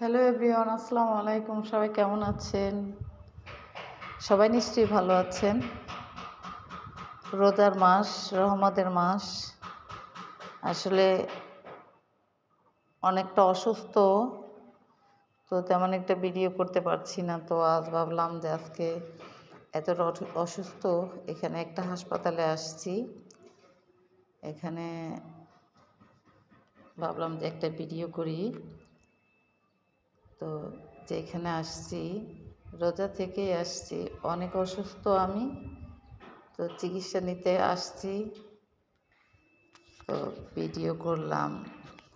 Hello everyone আসসালামু আলাইকুম সবাই কেমন আছেন? সবাই নিশ্চয়ই ভালো আছেন। রোজার মাস, রহমতের মাস। আসলে অনেকটা অসুস্থ, তো তেমন একটা ভিডিও করতে পারছি না। তো আজ ভাবলাম যে আজকে এতটা অসুস্থ, এখানে একটা হাসপাতালে আসছি। এখানে ভাবলাম যে একটা ভিডিও করি। তো যেখানে আসছি, রোজা থেকেই আসছি। অনেক অসুস্থ আমি, তো চিকিৎসা নিতে আসছি। তো ভিডিও করলাম।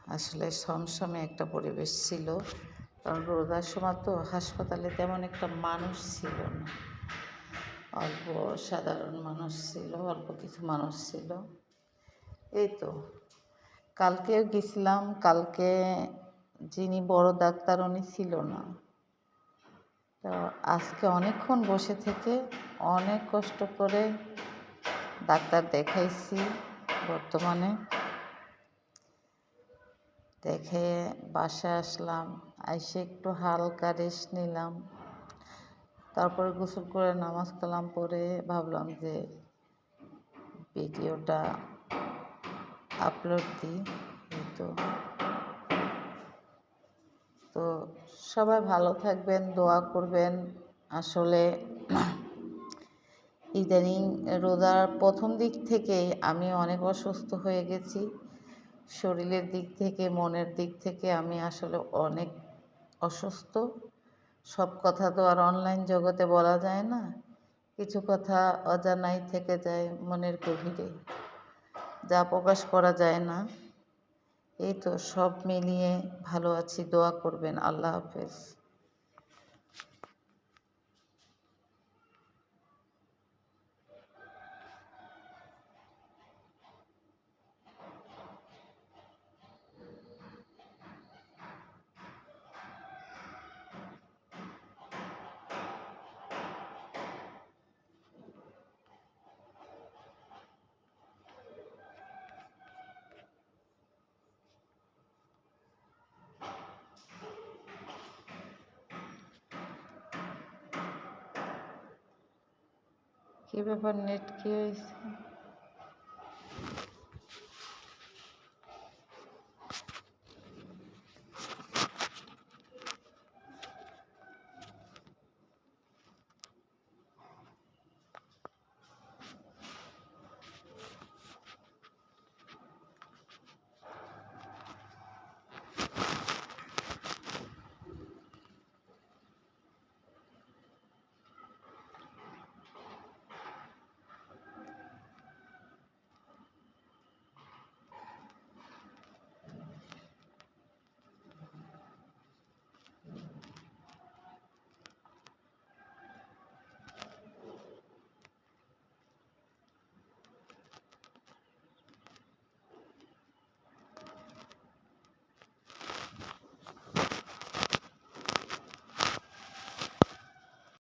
আসলে সমসমে একটা পরিবেশ ছিল, কারণ রোজার সময় তো হাসপাতালে তেমন একটা মানুষ ছিল না। অল্প সাধারণ মানুষ ছিল, অল্প কিছু মানুষ ছিল। এই তো, কালকেও গেছিলাম, কালকে যিনি বড় ডাক্তার উনি ছিল না। তো আজকে অনেকক্ষণ বসে থেকে অনেক কষ্ট করে ডাক্তার দেখাইছি বর্তমানে। দেখে বাসায় আসলাম এসে একটু হালকা রেস্ট নিলাম। তারপরে গোসল করে নামাজ কালাম পরে ভাবলাম যে ভিডিওটা আপলোড দিই তো তো। সবাই ভালো থাকবেন, দোয়া করবেন। আসলে ইদানিং রোজার প্রথম দিক থেকে আমি অনেক অসুস্থ হয়ে গেছি। শরীরের দিক থেকে, মনের দিক থেকে আমি আসলে অনেক অসুস্থ। সব কথা তো আর অনলাইন জগতে বলা যায় না। কিছু কথা অজানাই থেকে যায় মনের গভীরে। যা প্রকাশ করা যায় না। এই তো সব মিলিয়ে ভালো আছি দোয়া করবেন আল্লাহ হাফেজ। কি ব্যাপার নেট কি হয়েছে?